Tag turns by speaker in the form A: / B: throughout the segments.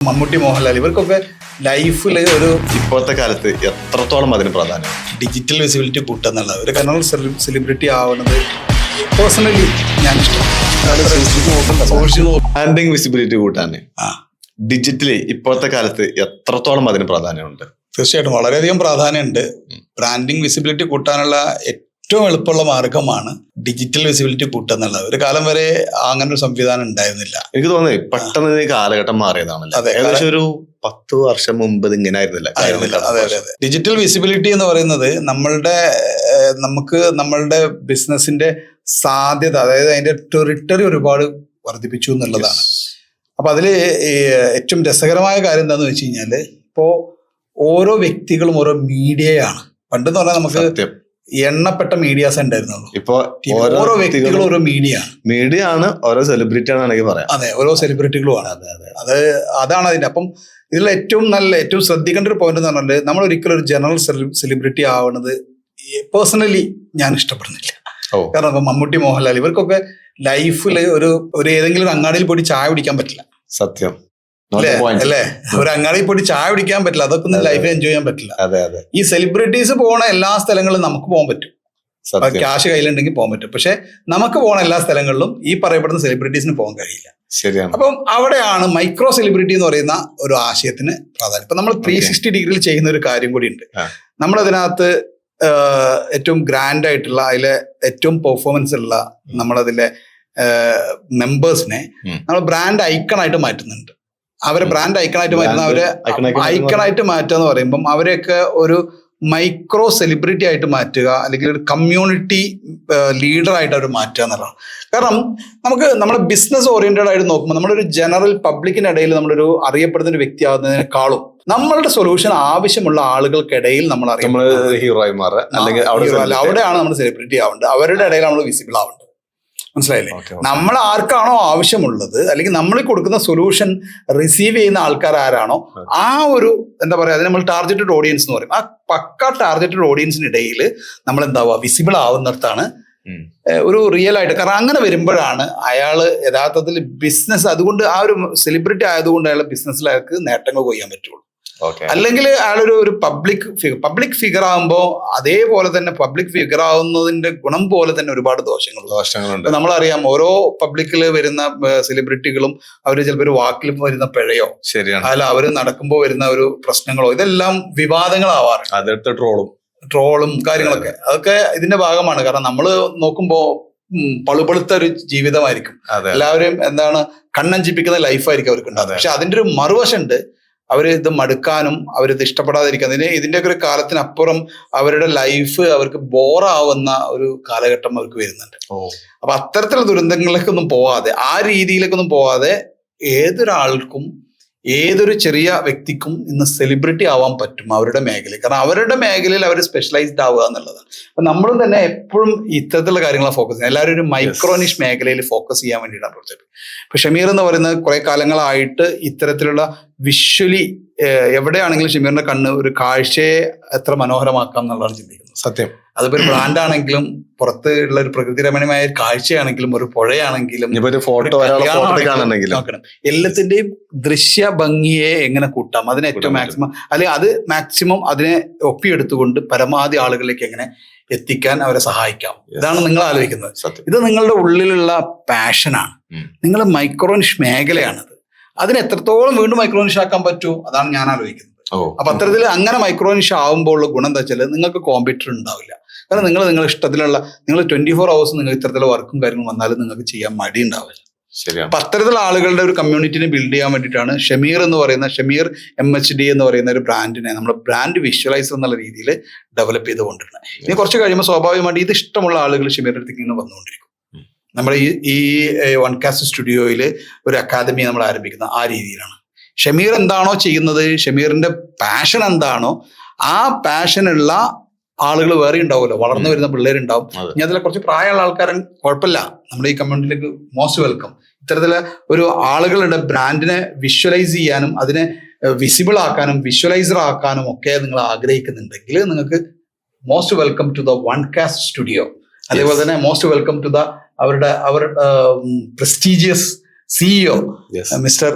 A: മമ്മൂട്ടി മോഹൻലാൽ ഇവർക്കൊക്കെ ലൈഫിൽ ഒരു
B: ഇപ്പോഴത്തെ കാലത്ത് എത്രത്തോളം അതിന് പ്രാധാന്യം?
A: ഡിജിറ്റൽ വിസിബിലിറ്റി കൂട്ടുന്നുള്ള ഒരു കനൽ സെലിബ്രിറ്റി ആവുന്നത് പേഴ്സണലി ഞാൻ ഇഷ്ടം
B: ബ്രാൻഡിങ് വിസിബിലിറ്റി കൂട്ടാൻ
A: ആ.
B: ഡിജിറ്റലി ഇപ്പോഴത്തെ കാലത്ത് എത്രത്തോളം അതിന് പ്രാധാന്യമുണ്ട്?
A: തീർച്ചയായിട്ടും വളരെയധികം പ്രാധാന്യമുണ്ട്. ബ്രാൻഡിങ് വിസിബിലിറ്റി കൂട്ടാനുള്ള ഏറ്റവും എളുപ്പമുള്ള മാർഗമാണ് ഡിജിറ്റൽ വിസിബിലിറ്റി കൂട്ടുക എന്നുള്ളത്. ഒരു കാലം വരെ അങ്ങനെ ഒരു സംവിധാനം ഉണ്ടായിരുന്നില്ല.
B: എനിക്ക് തോന്നുന്നത് പെട്ടെന്ന് കാലഘട്ടം മാറിയതാണല്ലോ?
A: അതെ.
B: ഏകദേശം ഒരു പത്ത് വർഷം മുമ്പ് ഇത് ഇങ്ങനെ ആയിരുന്നില്ല
A: അതെ അതെ അതെ. ഡിജിറ്റൽ വിസിബിലിറ്റി എന്ന് പറയുന്നത് നമ്മളുടെ നമുക്ക് നമ്മളുടെ ബിസിനസിന്റെ സാധ്യത അതായത് അതിന്റെ ടെറിട്ടറി ഒരുപാട് വർദ്ധിപ്പിച്ചു എന്നുള്ളതാണ്. അപ്പൊ അതിൽ ഏറ്റവും രസകരമായ കാര്യം എന്താന്ന് വെച്ച് കഴിഞ്ഞാൽ ഇപ്പോ ഓരോ വ്യക്തികളും ഓരോ മീഡിയയാണ്. പണ്ടെന്ന് പറഞ്ഞാൽ നമുക്ക് എണ്ണപ്പെട്ട മീഡിയാസ് ഉണ്ടായിരുന്നുള്ളൂ.
B: ഇപ്പൊ
A: ഓരോ വ്യക്തികളും ഓരോ മീഡിയ
B: മീഡിയ ആണ് ഓരോ സെലിബ്രിറ്റി ആണെങ്കിൽ പറയാം.
A: അതെ ഓരോ സെലിബ്രിറ്റികളുമാണ്
B: അതെ അതെ.
A: അത് അതാണ് അതിന്റെ അപ്പം ഇതിൽ ഏറ്റവും നല്ല ഏറ്റവും ശ്രദ്ധിക്കേണ്ട ഒരു പോയിന്റ് എന്ന് പറഞ്ഞാൽ നമ്മൾ ഒരിക്കലും ഒരു ജനറൽ സെലിബ്രിറ്റി ആവുന്നത് പേഴ്സണലി ഞാൻ ഇഷ്ടപ്പെടുന്നില്ല. കാരണം ഇപ്പൊ മമ്മൂട്ടി മോഹൻലാൽ ഇവർക്കൊക്കെ ലൈഫിൽ ഒരു ഒരു ഏതെങ്കിലും ഒരു അങ്ങാടിയിൽ പോയി ചായ കുടിക്കാൻ പറ്റില്ല.
B: സത്യം.
A: അല്ലേ? ഒരു അങ്ങാടി പോയി ചായ കുടിക്കാൻ പറ്റില്ല. അതൊക്കെ ഒന്നും ലൈഫിൽ എൻജോയ് ചെയ്യാൻ പറ്റില്ല.
B: അതെ അതെ.
A: ഈ സെലിബ്രിറ്റീസ് പോണ എല്ലാ സ്ഥലങ്ങളിലും നമുക്ക് പോകാൻ പറ്റും. ക്യാഷ് കയ്യിലുണ്ടെങ്കിൽ പോകാൻ പറ്റും. പക്ഷെ നമുക്ക് പോണ എല്ലാ സ്ഥലങ്ങളിലും ഈ പറയപ്പെടുന്ന സെലിബ്രിറ്റീസിന് പോകാൻ കഴിയില്ല.
B: ശരിയാണ്.
A: അപ്പം അവിടെയാണ് മൈക്രോ സെലിബ്രിറ്റി എന്ന് പറയുന്ന ഒരു ആശയത്തിന് പ്രാധാന്യം. ഇപ്പൊ നമ്മൾ ത്രീ സിക്സ്റ്റി ഡിഗ്രിയിൽ ചെയ്യുന്ന ഒരു കാര്യം കൂടി ഉണ്ട്.
B: നമ്മൾ
A: നമ്മളതിനകത്ത് ഏറ്റവും ഗ്രാൻഡ് ആയിട്ടുള്ള അതിലെ ഏറ്റവും പെർഫോമൻസ് ഉള്ള നമ്മളതിലെ മെമ്പേഴ്സിനെ. നമ്മൾ ബ്രാൻഡ് ഐക്കൺ ആയിട്ട് മാറ്റുന്നുണ്ട്. അവരെ ബ്രാൻഡ് ഐക്കണായിട്ട് മാറ്റുന്ന അവരെ ഐക്കണായിട്ട് മാറ്റുക എന്ന് പറയുമ്പം അവരെയൊക്കെ ഒരു മൈക്രോ സെലിബ്രിറ്റി ആയിട്ട് മാറ്റുക അല്ലെങ്കിൽ ഒരു കമ്മ്യൂണിറ്റി ലീഡർ ആയിട്ട് അവർ മാറ്റുക എന്നുള്ളതാണ്. കാരണം നമുക്ക് നമ്മുടെ ബിസിനസ് ഓറിയന്റഡ് ആയിട്ട് നോക്കുമ്പോൾ നമ്മളൊരു ജനറൽ പബ്ലിക്കിനിടയിൽ നമ്മളൊരു അറിയപ്പെടുന്ന ഒരു വ്യക്തിയാവുന്നതിനേക്കാളും നമ്മളുടെ സൊല്യൂഷൻ ആവശ്യമുള്ള ആളുകൾക്കിടയിൽ നമ്മൾ
B: അറിയാം
A: ഹീറോ
B: ഹീറോയി മാറുക. അല്ലെങ്കിൽ.
A: അവിടെയാണ് നമ്മൾ സെലിബ്രിറ്റി ആവേണ്ടത്. അവരുടെ ഇടയിൽ നമ്മൾ വിസിബിൾ ആവേണ്ടത്. മനസ്സിലായില്ലേ. നമ്മൾ ആർക്കാണോ ആവശ്യമുള്ളത്? അല്ലെങ്കിൽ നമ്മൾ കൊടുക്കുന്ന സൊല്യൂഷൻ റിസീവ് ചെയ്യുന്ന ആൾക്കാർ ആരാണോ? ആ ഒരു എന്താ പറയുക അതിന് നമ്മൾ ടാർഗറ്റഡ് ഓഡിയൻസ് എന്ന് പറയും. ആ പക്ക ടാർഗറ്റഡ് ഓഡിയൻസിനിടയിൽ നമ്മൾ എന്താവുക വിസിബിൾ ആവുന്നിടത്താണ് ഒരു റിയൽ ആയിട്ട് കാരണം അങ്ങനെ വരുമ്പോഴാണ് അയാൾ യഥാർത്ഥത്തിൽ ബിസിനസ് അതുകൊണ്ട് ആ ഒരു സെലിബ്രിറ്റി ആയതുകൊണ്ട് അയാൾ ബിസിനസ്സിൽ അയാൾക്ക് നേട്ടങ്ങൾ കൊയ്യാൻ പറ്റുള്ളൂ. അല്ലെങ്കിൽ അയാളൊരു ഒരു പബ്ലിക് ഫിഗർ പബ്ലിക് ഫിഗർ ആകുമ്പോൾ അതേപോലെ തന്നെ പബ്ലിക് ഫിഗർ ആവുന്നതിന്റെ ഗുണം പോലെ തന്നെ ഒരുപാട് ദോഷങ്ങൾ
B: ദോഷങ്ങളുണ്ട്.
A: നമ്മളറിയാം ഓരോ പബ്ലിക്കിൽ വരുന്ന സെലിബ്രിറ്റികളും അവർ ചിലപ്പോൾ ഒരു വാക്കിൽ വരുന്ന പിഴയോ
B: ശരിയാണ്.
A: അല്ല അവർ നടക്കുമ്പോൾ വരുന്ന ഒരു പ്രശ്നങ്ങളോ ഇതെല്ലാം വിവാദങ്ങളാവാറുണ്ട്.
B: അതെടുത്ത് ട്രോളും.
A: ട്രോളും കാര്യങ്ങളൊക്കെ. അതൊക്കെ ഇതിന്റെ ഭാഗമാണ്. കാരണം നമ്മൾ നോക്കുമ്പോൾ പളുപളുത്ത ഒരു ജീവിതമായിരിക്കും. എല്ലാവരും എന്താണ് കണ്ണഞ്ചിപ്പിക്കുന്ന ലൈഫായിരിക്കും അവർക്ക് ഉണ്ടാകുന്നത്. പക്ഷെ അതിന്റെ ഒരു മറുവശമുണ്ട്. അവർ ഇത് മടുക്കാനും അവരിത് ഇഷ്ടപ്പെടാതിരിക്കാൻ ഇതിന് ഇതിന്റെയൊക്കെ ഒരു കാലത്തിനപ്പുറം അവരുടെ ലൈഫ് അവർക്ക് ബോറാവുന്ന ഒരു കാലഘട്ടം അവർക്ക് വരുന്നുണ്ട്. അപ്പൊ അത്തരത്തിലുള്ള ദുരന്തങ്ങളിലേക്കൊന്നും പോവാതെ ആ രീതിയിലേക്കൊന്നും പോവാതെ ഏതൊരാൾക്കും ഏതൊരു ചെറിയ വ്യക്തിക്കും ഇന്ന് സെലിബ്രിറ്റി ആവാൻ പറ്റും അവരുടെ മേഖലയിൽ. കാരണം അവരുടെ മേഖലയിൽ അവർ സ്പെഷ്യലൈസ്ഡ് ആവുക എന്നുള്ളതാണ്. അപ്പൊ നമ്മളും തന്നെ എപ്പോഴും ഇത്തരത്തിലുള്ള കാര്യങ്ങളാണ് ഫോക്കസ് ചെയ്യുന്നത്. എല്ലാവരും ഒരു മൈക്രോനിഷ് മേഖലയിൽ ഫോക്കസ് ചെയ്യാൻ വേണ്ടിയിട്ടാണ് പ്രൊജക്ട് ഇപ്പൊ ഷമീർ എന്ന് പറയുന്നത് കുറെ കാലങ്ങളായിട്ട് ഇത്തരത്തിലുള്ള വിഷ്വലി എവിടെയാണെങ്കിലും ഷിമീറിന്റെ കണ്ണ് ഒരു കാഴ്ചയെ എത്ര മനോഹരമാക്കാം എന്നുള്ളതാണ് ചിന്തിക്കുന്നത്.
B: സത്യം.
A: അതിപ്പോ ഒരു ബ്രാൻഡ് ആണെങ്കിലും പുറത്ത് ഉള്ള ഒരു പ്രകൃതി രമണീയമായ ഒരു കാഴ്ചയാണെങ്കിലും ഒരു പുഴയാണെങ്കിലും
B: ഒരു ഫോട്ടോ
A: നോക്കണം. എല്ലാത്തിന്റെയും ദൃശ്യ ഭംഗിയെ എങ്ങനെ കൂട്ടാം? അതിനെ ഏറ്റവും മാക്സിമം അല്ലെങ്കിൽ അത് മാക്സിമം അതിനെ ഒപ്പിയെടുത്തുകൊണ്ട് പരമാവധി ആളുകളിലേക്ക് എങ്ങനെ എത്തിക്കാൻ അവരെ സഹായിക്കാം. ഇതാണ് നിങ്ങൾ ആലോചിക്കുന്നത്. ഇത് നിങ്ങളുടെ ഉള്ളിലുള്ള പാഷനാണ്. നിങ്ങൾ മൈക്രോനിഷ് മേഖലയാണത് അതിന് എത്രത്തോളം വീണ്ടും മൈക്രോനിഷ് ആക്കാൻ പറ്റുമോ അതാണ് ഞാൻ ആലോചിക്കുന്നത്. അപ്പൊ അത്തരത്തിൽ അങ്ങനെ മൈക്രോനിഷ് ആവുമ്പോൾ ഉള്ള ഗുണം എന്താ വെച്ചാൽ നിങ്ങൾക്ക് കോമ്പറ്റീറ്റർ ഉണ്ടാവില്ല. കാരണം നിങ്ങൾ നിങ്ങളുടെ ഇഷ്ടത്തിലുള്ള നിങ്ങൾ ട്വന്റി ഫോർ അവേഴ്സ് നിങ്ങൾ ഇത്തരത്തിലുള്ള വർക്കും കാര്യങ്ങളും വന്നാലും നിങ്ങൾക്ക് ചെയ്യാൻ മടി ഉണ്ടാവില്ല. അപ്പൊ അത്തരത്തിലുള്ള ആളുകളുടെ ഒരു കമ്മ്യൂണിറ്റിനെ ബിൽഡ് ചെയ്യാൻ വേണ്ടിയിട്ടാണ് ഷമീർ എന്ന് പറയുന്ന ഷമീർ എം എച്ച് ഡി എന്ന് പറയുന്ന ഒരു ബ്രാൻഡിനെ നമ്മുടെ ബ്രാൻഡ് വിഷ്വലൈസർ എന്നുള്ള രീതിയിൽ ഡെവലപ്പ് ചെയ്ത് കൊണ്ടിരുന്നത് ഇനി കുറച്ച് കഴിയുമ്പോൾ സ്വാഭാവികമായിട്ട് ഇത് ഇഷ്ടമുള്ള ആളുകൾ ഷമീറിന്റെ അടുത്തേക്ക് ഇങ്ങനെ വന്നുകൊണ്ടിരിക്കും. നമ്മുടെ ഈ ഈ വൺ കാസ്റ്റ് സ്റ്റുഡിയോയിൽ ഒരു അക്കാദമി നമ്മൾ ആരംഭിക്കുന്നത് ആ രീതിയിലാണ്. ഷമീർ എന്താണോ ചെയ്യുന്നത് ഷമീറിന്റെ പാഷൻ എന്താണോ ആ പാഷനുള്ള ആളുകൾ വേറെ ഉണ്ടാവുമല്ലോ. വളർന്നു വരുന്ന പിള്ളേരുണ്ടാവും. ഇനി അതിൽ കുറച്ച് പ്രായമുള്ള ആൾക്കാരൻ കുഴപ്പമില്ല. നമ്മുടെ ഈ കമ്മ്യൂണിറ്റിയിലേക്ക് മോസ്റ്റ് വെൽക്കം ഇത്തരത്തിലെ ഒരു ആളുകളുടെ ബ്രാൻഡിനെ വിഷ്വലൈസ് ചെയ്യാനും അതിനെ വിസിബിൾ ആക്കാനും വിഷ്വലൈസർ ആക്കാനും ഒക്കെ നിങ്ങൾ ആഗ്രഹിക്കുന്നുണ്ടെങ്കിൽ നിങ്ങൾക്ക് most welcome to the one cast studio അതേപോലെ തന്നെ മോസ്റ്റ് വെൽക്കം ടു ദ അവരുടെ അവർ prestigious CEO mister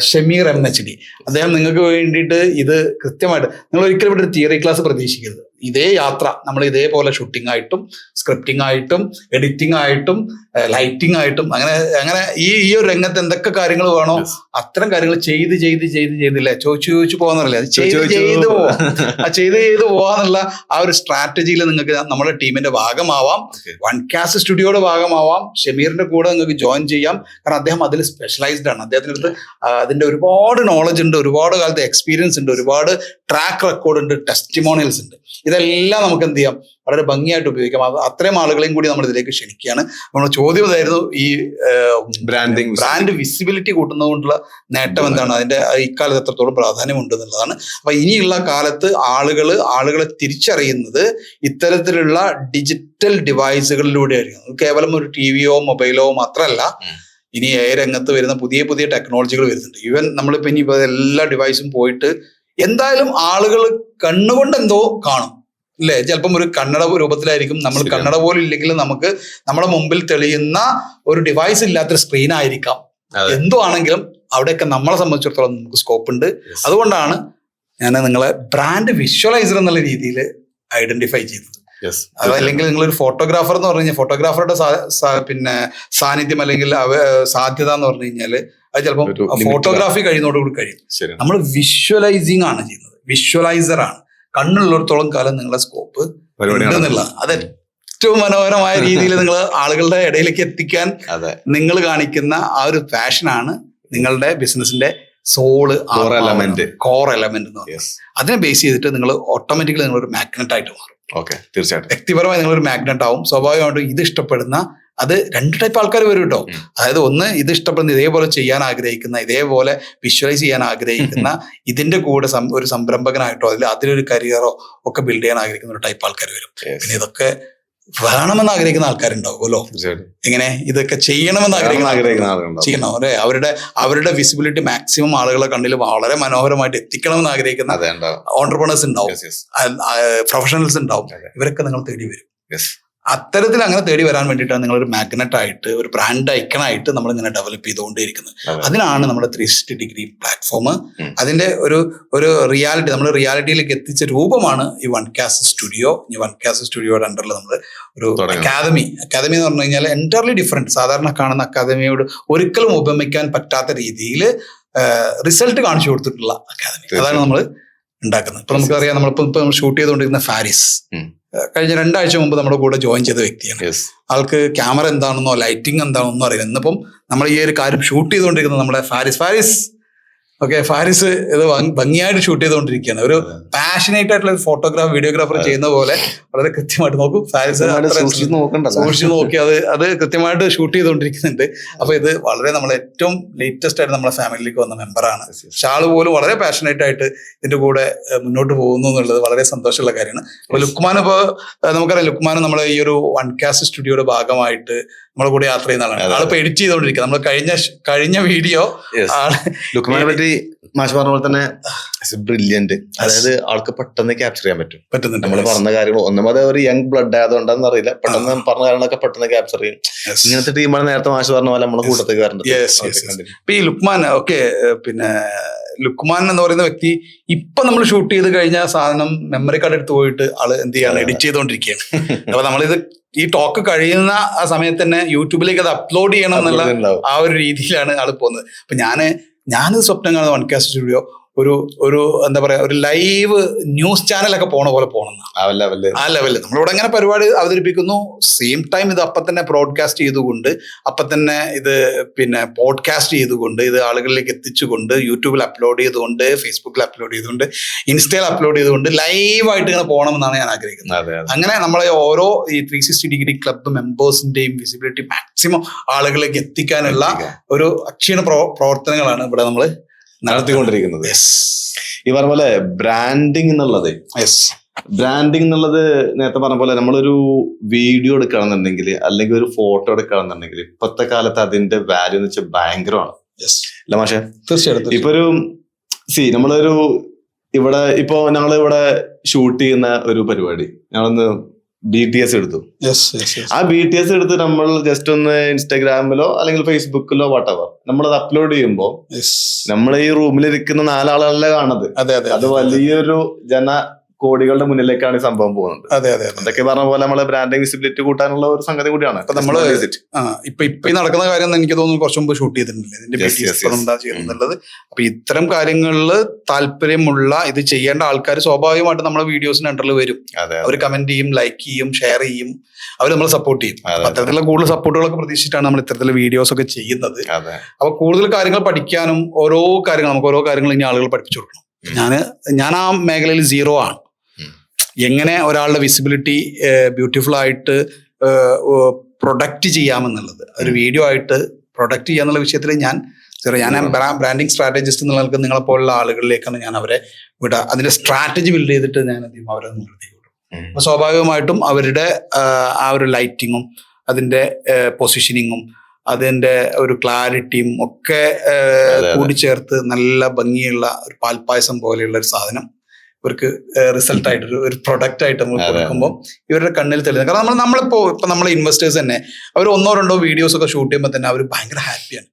A: Shameer M H D അദ്ദേഹം നിങ്ങൾക്ക് വേണ്ടിയിട്ട് ഇത് കൃത്യമായിട്ട് നിങ്ങൾ ഒരിക്കലും ഇവിടെ ഒരു തിയറി ക്ലാസ് പ്രതീക്ഷിക്കരുത്. ഇതേ യാത്ര നമ്മൾ ഇതേപോലെ ഷൂട്ടിംഗ് ആയിട്ടും സ്ക്രിപ്റ്റിംഗ് ആയിട്ടും എഡിറ്റിംഗ് ആയിട്ടും ലൈറ്റിംഗ് ആയിട്ടും അങ്ങനെ അങ്ങനെ ഈ ഈ ഒരു രംഗത്ത് എന്തൊക്കെ കാര്യങ്ങൾ വേണോ അത്തരം കാര്യങ്ങൾ ചെയ്ത് ചെയ്ത് ചെയ്ത് ചെയ്തില്ലേ. ചോദിച്ചു ചോദിച്ചു പോകാന്നല്ലേ അത് ചെയ്ത് ചെയ്ത് പോവാം. ആ ചെയ്ത് ചെയ്ത് പോവാന്നുള്ള ആ ഒരു സ്ട്രാറ്റജിയിൽ നിങ്ങൾക്ക് നമ്മുടെ ടീമിന്റെ ഭാഗമാവാം. വൺ കാസ് സ്റ്റുഡിയോയുടെ ഭാഗമാവാം. ഷമീറിന്റെ കൂടെ നിങ്ങൾക്ക് ജോയിൻ ചെയ്യാം. കാരണം അദ്ദേഹം അതിൽ സ്പെഷ്യലൈസ്ഡ് ആണ്. അദ്ദേഹത്തിന്റെ അടുത്ത് അതിന്റെ ഒരുപാട് നോളജ് ഉണ്ട്. ഒരുപാട് കാലത്തെ എക്സ്പീരിയൻസ് ഉണ്ട്. ഒരുപാട് ട്രാക്ക് റെക്കോർഡ് ഉണ്ട്. ടെസ്റ്റിമോണിയൽസ് ഉണ്ട്. ഇതെല്ലാം നമുക്ക് എന്ത് ചെയ്യാം? വളരെ ഭംഗിയായിട്ട് ഉപയോഗിക്കാം. അത് അത്രയും ആളുകളെയും കൂടി നമ്മൾ ഇതിലേക്ക് ക്ഷണിക്കുകയാണ്. നമ്മുടെ ചോദ്യം ഇതായിരുന്നു ഈ
B: ബ്രാൻഡിങ്
A: ബ്രാൻഡ് വിസിബിലിറ്റി കൂട്ടുന്നതുകൊണ്ടുള്ള നേട്ടം എന്താണ്? അതിന്റെ ഇക്കാലത്ത് എത്രത്തോളം പ്രാധാന്യമുണ്ട് എന്നുള്ളതാണ് അപ്പൊ ഇനിയുള്ള കാലത്ത് ആളുകൾ ആളുകളെ തിരിച്ചറിയുന്നത് ഇത്തരത്തിലുള്ള ഡിജിറ്റൽ ഡിവൈസുകളിലൂടെ ആയിരിക്കും. കേവലം ഒരു ടി വിയോ മൊബൈലോ മാത്രമല്ല. ഇനി എ രംഗത്ത് വരുന്ന പുതിയ പുതിയ ടെക്നോളജികൾ വരുന്നുണ്ട്. ഈവൻ നമ്മളിപ്പോ ഇനി എല്ലാ ഡിവൈസും പോയിട്ട് എന്തായാലും ആളുകൾ കണ്ണുകൊണ്ട് എന്തോ കാണും. അല്ലേ ചിലപ്പം ഒരു കണ്ണട രൂപത്തിലായിരിക്കും. നമ്മൾ കണ്ണട പോലും ഇല്ലെങ്കിൽ നമുക്ക് നമ്മുടെ മുമ്പിൽ തെളിയുന്ന ഒരു ഡിവൈസ് ഇല്ലാത്തൊരു സ്ക്രീൻ ആയിരിക്കാം. എന്തോ ആണെങ്കിലും അവിടെയൊക്കെ നമ്മളെ സംബന്ധിച്ചിടത്തോളം നമുക്ക് സ്കോപ്പ് ഉണ്ട്. അതുകൊണ്ടാണ് ഞാൻ നിങ്ങളെ ബ്രാൻഡ് വിഷ്വലൈസർ എന്നുള്ള രീതിയിൽ ഐഡന്റിഫൈ ചെയ്തത്. അതല്ലെങ്കിൽ നിങ്ങൾ ഒരു ഫോട്ടോഗ്രാഫർ എന്ന് പറഞ്ഞു കഴിഞ്ഞാൽ ഫോട്ടോഗ്രാഫറുടെ പിന്നെ സാന്നിധ്യം അല്ലെങ്കിൽ അവ സാധ്യത എന്ന് പറഞ്ഞു കഴിഞ്ഞാൽ അത് ചിലപ്പോൾ ഫോട്ടോഗ്രാഫി കഴിയുന്നതോടുകൂടി കഴിയും. നമ്മൾ വിഷ്വലൈസിങ് ആണ് ചെയ്യുന്നത്. വിഷ്വലൈസർ ആണ്. കണ്ണുള്ളിടത്തോളം കാലം നിങ്ങളുടെ സ്കോപ്പ്. ഉണ്ടെന്നുള്ള അത് ഏറ്റവും മനോഹരമായ രീതിയിൽ നിങ്ങൾ ആളുകളുടെ ഇടയിലേക്ക് എത്തിക്കാൻ നിങ്ങൾ കാണിക്കുന്ന ആ ഒരു പാഷനാണ് നിങ്ങളുടെ ബിസിനസിന്റെ soul
B: core element
A: core element എന്ന് പറയുന്നത്. അതിനെ ബേസ് ചെയ്തിട്ട് നിങ്ങൾ ഓട്ടോമാറ്റിക്കലി നിങ്ങൾ ഒരു മാഗ്നറ്റ് ആയിട്ട് മാറും.
B: ഓക്കെ തീർച്ചയായിട്ടും.
A: വ്യക്തിപരമായി നിങ്ങൾ ഒരു മാഗ്നറ്റ് ആവും. സ്വാഭാവികമായിട്ടും ഇത് ഇഷ്ടപ്പെടുന്ന അത് രണ്ട് ടൈപ്പ് ആൾക്കാർ വരും കേട്ടോ അതായത് ഒന്ന് ഇത് ഇഷ്ടപ്പെടുന്ന ഇതേപോലെ ചെയ്യാൻ ആഗ്രഹിക്കുന്ന ഇതേപോലെ വിഷ്വലൈസ് ചെയ്യാൻ ആഗ്രഹിക്കുന്ന ഇതിന്റെ കൂടെ ഒരു സംരംഭകനായിട്ടോ അതിൽ അതിലൊരു കരിയറോ ഒക്കെ ബിൽഡ് ചെയ്യാൻ ആഗ്രഹിക്കുന്ന ഒരു ടൈപ്പ് ആൾക്കാർ വരും. പിന്നെ ഇതൊക്കെ വേണമെന്ന് ആഗ്രഹിക്കുന്ന ആൾക്കാരുണ്ടാവുമല്ലോ എങ്ങനെ? ഇതൊക്കെ ചെയ്യണമെന്ന് ആഗ്രഹിക്കുന്ന
B: ആഗ്രഹിക്കുന്ന
A: ചെയ്യണം. അല്ലെ? അവരുടെ അവരുടെ വിസിബിലിറ്റി മാക്സിമം ആളുകളെ കണ്ണിൽ വളരെ മനോഹരമായിട്ട് എത്തിക്കണമെന്ന് ആഗ്രഹിക്കുന്ന ഓണ്ടർപ്രണേഴ്സ് ഉണ്ടാവും. പ്രൊഫഷണൽസ് ഉണ്ടാവും. ഇവരൊക്കെ നിങ്ങൾ തേടി വരും. അത്തരത്തിൽ അങ്ങനെ തേടി വരാൻ വേണ്ടിയിട്ടാണ് നിങ്ങൾ ഒരു മാഗ്നറ്റ് ആയിട്ട് ഒരു ബ്രാൻഡ് ഐക്കണായിട്ട് നമ്മൾ ഇങ്ങനെ ഡെവലപ്പ് ചെയ്തുകൊണ്ടേയിരിക്കുന്നത്. അതിനാണ് നമ്മുടെ ത്രീ സിക്സ്റ്റി ഡിഗ്രി പ്ലാറ്റ്ഫോം. അതിന്റെ ഒരു ഒരു റിയാലിറ്റി നമ്മൾ റിയാലിറ്റിയിലേക്ക് എത്തിച്ച രൂപമാണ് ഈ വൺ ക്യാസ് സ്റ്റുഡിയോ ഈ വൺ ക്യാസ് സ്റ്റുഡിയോയുടെ അണ്ടറിൽ നമ്മൾ ഒരു അക്കാദമി അക്കാദമി എന്ന് പറഞ്ഞു കഴിഞ്ഞാൽ എന്റയർലി ഡിഫറെന്റ് സാധാരണ കാണുന്ന അക്കാദമിയോട് ഒരിക്കലും ഉപമിക്കാൻ പറ്റാത്ത രീതിയിൽ റിസൾട്ട് കാണിച്ചു കൊടുത്തിട്ടുള്ള അക്കാദമി അതാണ് നമ്മൾ ഉണ്ടാക്കുന്നത്. ഇപ്പൊ നമുക്കറിയാം നമ്മളിപ്പോ ഇപ്പൊ ഷൂട്ട് ചെയ്തുകൊണ്ടിരിക്കുന്ന ഫാരിസ് കഴിഞ്ഞ രണ്ടാഴ്ച മുമ്പ് നമ്മുടെ കൂടെ ജോയിൻ ചെയ്ത വ്യക്തിയാണ്. ആൾക്ക് ക്യാമറ എന്താണെന്നോ ലൈറ്റിംഗ് എന്താണെന്നോ അറിയില്ല. ഇന്നിപ്പം നമ്മൾ ഈ ഒരു കാര്യം ഷൂട്ട് ചെയ്തുകൊണ്ടിരിക്കുന്നത് നമ്മുടെ ഫാരിസ്. ഫാരിസ് ഓക്കെ ഫാരിസ് ഇത് ഭംഗി- ഭംഗിയായിട്ട് ഷൂട്ട് ചെയ്തുകൊണ്ടിരിക്കുകയാണ്. ഒരു പാഷനേറ്റ് ആയിട്ടുള്ള ഒരു ഫോട്ടോഗ്രാഫ് വീഡിയോഗ്രാഫർ ചെയ്യുന്ന പോലെ വളരെ കൃത്യമായിട്ട് നോക്കും. ഫാരിസ്
B: സൂക്ഷിച്ച്
A: നോക്കി അത് അത് കൃത്യമായിട്ട് ഷൂട്ട് ചെയ്തുകൊണ്ടിരിക്കുന്നുണ്ട്. അപ്പൊ ഇത് വളരെ നമ്മൾ ഏറ്റവും ലേറ്റസ്റ്റ് ആയിട്ട് നമ്മുടെ ഫാമിലിയിലേക്ക് വന്ന മെമ്പറാണ് ആൾ പോലും വളരെ പാഷനേറ്റ് ആയിട്ട് ഇതിന്റെ കൂടെ മുന്നോട്ട് പോകുന്നു എന്നുള്ളത് വളരെ സന്തോഷമുള്ള കാര്യമാണ്. അപ്പൊ ലുക്മാൻ ഇപ്പൊ ഏഹ്, നമുക്കറിയാം ലുക്മാൻ നമ്മളെ ഈ ഒരു വൺ കാസ്റ്റ് സ്റ്റുഡിയോയുടെ ഭാഗമായിട്ട് നമ്മളെ കൂടെ യാത്ര ചെയ്യുന്ന ആളാണ്. ആളിപ്പോ എഡിറ്റ് ചെയ്തുകൊണ്ടിരിക്കുക നമ്മൾ കഴിഞ്ഞ കഴിഞ്ഞ വീഡിയോ
B: ലുക്മാനെ പറ്റി മാഷ് പറഞ്ഞ പോലെ തന്നെ ബ്രില്യന്റ് അതായത് ആൾക്ക് പെട്ടെന്ന് ക്യാപ്ചർ ചെയ്യാൻ പറ്റും.
A: പറ്റുന്നുണ്ട്.
B: നമ്മൾ പറഞ്ഞ കാര്യങ്ങൾ ഒന്നാമത് ഒരു യങ് ബ്ലഡ് ആയതുകൊണ്ടാന്ന് അറിയില്ല. പെട്ടെന്ന് പറഞ്ഞ കാര്യങ്ങളൊക്കെ പെട്ടെന്ന് ക്യാപ്ചർ ചെയ്യും. ഇങ്ങനത്തെ ടീമാണ് നേരത്തെ മാഷ് പറഞ്ഞ പോലെ നമ്മുടെ കൂട്ടത്തേക്ക് വരേണ്ടത്.
A: ഇപ്പൊ ഈ ലുക്മാൻ ഓക്കെ പിന്നെ ലുക്മാൻ എന്ന് പറയുന്ന വ്യക്തി ഇപ്പൊ നമ്മൾ ഷൂട്ട് ചെയ്ത് കഴിഞ്ഞ സാധനം മെമ്മറി കാർഡ് എടുത്ത് പോയിട്ട് ആൾ എന്ത് ചെയ്യാണ്. എഡിറ്റ് ചെയ്തുകൊണ്ടിരിക്കുകയാണ് അപ്പൊ നമ്മളിത് ഈ ടോക്ക് കഴിയുന്ന ആ സമയത്ത് തന്നെ യൂട്യൂബിലേക്ക് അത് അപ്ലോഡ് ചെയ്യണം എന്നുള്ള ആ ഒരു രീതിയിലാണ് ആൾ പോകുന്നത്. അപ്പൊ ഞാൻ ഞാനിത് സ്വപ്നം കാണുന്ന വൺ കാസ്റ്റ് സ്റ്റുഡിയോ ഒരു ഒരു എന്താ പറയാ ഒരു ലൈവ് ന്യൂസ് ചാനലൊക്കെ പോണ പോലെ പോകണം
B: ആ ലെവലിൽ
A: ആ ലെവലിൽ നമ്മളിവിടെ ഇങ്ങനെ പരിപാടി അവതരിപ്പിക്കുന്നു. സെയിം ടൈം ഇത് അപ്പം തന്നെ ബ്രോഡ്കാസ്റ്റ് ചെയ്തുകൊണ്ട് അപ്പം തന്നെ ഇത് പിന്നെ പോഡ്കാസ്റ്റ് ചെയ്തുകൊണ്ട് ഇത് ആളുകളിലേക്ക് എത്തിച്ചുകൊണ്ട് യൂട്യൂബിൽ അപ്ലോഡ് ചെയ്തുകൊണ്ട് ഫേസ്ബുക്കിൽ അപ്ലോഡ് ചെയ്തുകൊണ്ട് ഇൻസ്റ്റയിൽ അപ്ലോഡ് ചെയ്തുകൊണ്ട് ലൈവായിട്ട് ഇങ്ങനെ പോകണമെന്നാണ് ഞാൻ ആഗ്രഹിക്കുന്നത്. അങ്ങനെ നമ്മളെ ഓരോ ഈ ത്രീ സിക്സ്റ്റി ഡിഗ്രി ക്ലബ് മെമ്പേഴ്സിന്റെയും വിസിബിലിറ്റി മാക്സിമം ആളുകളിലേക്ക് എത്തിക്കാനുള്ള ഒരു അക്ഷീണ പ്രവർത്തനങ്ങളാണ് ഇവിടെ നമ്മൾ
B: നടത്തിക്കൊണ്ടിരിക്കുന്നത്. ഈ പറഞ്ഞ പോലെ ബ്രാൻഡിങ് എന്നുള്ളത്
A: യെസ്
B: ബ്രാൻഡിങ് എന്നുള്ളത് നേരത്തെ പറഞ്ഞ പോലെ നമ്മളൊരു വീഡിയോ എടുക്കുകയാണെന്നുണ്ടെങ്കിൽ അല്ലെങ്കിൽ ഒരു ഫോട്ടോ എടുക്കുകയാണെന്നുണ്ടെങ്കിൽ ഇപ്പോഴത്തെ കാലത്ത് അതിന്റെ വാല്യൂ എന്ന് വെച്ചാൽ ഭയങ്കരമാണ്.
A: യെസ്
B: അല്ല മാഷെ?
A: തീർച്ചയായിട്ടും
B: ഇപ്പൊ ഒരു സി നമ്മളൊരു ഇവിടെ ഇപ്പോ ഞങ്ങൾ ഇവിടെ ഷൂട്ട് ചെയ്യുന്ന ഒരു പരിപാടി ഞങ്ങളൊന്ന് ബി ടി എസ് എടുത്തു. ആ ബി ടി എസ് എടുത്ത് നമ്മൾ ജസ്റ്റ് ഒന്ന് ഇൻസ്റ്റാഗ്രാമിലോ അല്ലെങ്കിൽ ഫേസ്ബുക്കിലോ വാട്ടവർ നമ്മൾ അത് അപ്ലോഡ് ചെയ്യുമ്പോൾ നമ്മൾ ഈ റൂമിൽ ഇരിക്കുന്ന നാലാളല്ലേ കാണത്
A: അത്.
B: വലിയൊരു ജന കോടികളുടെ മുന്നിലേക്കാണ് ഈ സംഭവം പോകുന്നത്.
A: അതെ അതെ അതെ.
B: അതൊക്കെ പറഞ്ഞ പോലെ നമ്മളെ ബ്രാൻഡിങ് വിസിബിലിറ്റി കൂട്ടാനുള്ള ഒരു സംഗതി കൂടിയാണ്.
A: ആ ഇപ്പൊ ഇപ്പൊ നടക്കുന്ന കാര്യം എനിക്ക് തോന്നുന്നു കുറച്ച് മുമ്പ് ഷൂട്ട് ചെയ്തിട്ടുണ്ട് ഇതിന്റെ. എന്താ ചെയ്യുന്നുള്ളത്. അപ്പൊ ഇത്തരം കാര്യങ്ങളിൽ താല്പര്യമുള്ള ഇത് ചെയ്യേണ്ട ആൾക്കാർ സ്വാഭാവികമായിട്ട് നമ്മുടെ വീഡിയോസിന് അണ്ടറിൽ വരും. അവർ കമന്റ് ചെയ്യും ലൈക്ക് ചെയ്യും ഷെയർ ചെയ്യും. അവർ നമ്മളെ സപ്പോർട്ട് ചെയ്യും. അത്തരത്തിലുള്ള കൂടുതൽ സപ്പോർട്ടുകളൊക്കെ പ്രതീക്ഷിച്ചിട്ടാണ് നമ്മൾ ഇത്തരത്തിലുള്ള വീഡിയോസ് ഒക്കെ ചെയ്യുന്നത്. അപ്പൊ കൂടുതൽ കാര്യങ്ങൾ പഠിക്കാനും ഓരോ കാര്യങ്ങൾ നമുക്ക് ഓരോ കാര്യങ്ങൾ ഇനി ആളുകൾ പഠിപ്പിച്ചു കൊടുക്കണം. ഞാൻ ഞാൻ ആ മേഖലയിൽ സീറോ ആണ്. എങ്ങനെ ഒരാളുടെ വിസിബിലിറ്റി ബ്യൂട്ടിഫുൾ ആയിട്ട് പ്രൊഡക്റ്റ് ചെയ്യാമെന്നുള്ളത്. ഒരു വീഡിയോ ആയിട്ട് പ്രൊഡക്റ്റ് ചെയ്യാന്നുള്ള വിഷയത്തിൽ ഞാൻ സീറോ ഞാൻ. ബ്രാൻഡിങ് സ്ട്രാറ്റജിസ്റ്റ് എന്നുള്ള നിൽക്കുന്ന നിങ്ങളെ പോലുള്ള ആളുകളിലേക്കാണ് ഞാൻ അവരെ വിടുക അതിന്റെ സ്ട്രാറ്റജി ബിൽഡ് ചെയ്തിട്ട് ഞാൻ അധികം അവരെ നിർത്തി വിടും. അപ്പൊ സ്വാഭാവികമായിട്ടും അവരുടെ ആ, ഒരു ലൈറ്റിങ്ങും അതിന്റെ പൊസിഷനിങ്ങും അതിന്റെ ഒരു ക്ലാരിറ്റിയും ഒക്കെ. കൂടിച്ചേർത്ത് നല്ല ഭംഗിയുള്ള ഒരു പാൽപ്പായസം പോലെയുള്ള ഒരു സാധനം ഇവർക്ക് റിസൾട്ട് ആയിട്ട് ഒരു- പ്രൊഡക്റ്റ് ആയിട്ട് നമ്മൾ കൊടുക്കുമ്പോൾ ഇവരുടെ കണ്ണിൽ തെളിയുന്നത്. കാരണം നമ്മൾ നമ്മളിപ്പോ ഇപ്പൊ നമ്മളെ ഇൻവെസ്റ്റേഴ്സ് തന്നെ അവർ ഒന്നോ രണ്ടോ വീഡിയോസ് ഒക്കെ ഷൂട്ട് ചെയ്യുമ്പോൾ തന്നെ അവർ ഭയങ്കര ഹാപ്പിയാണ്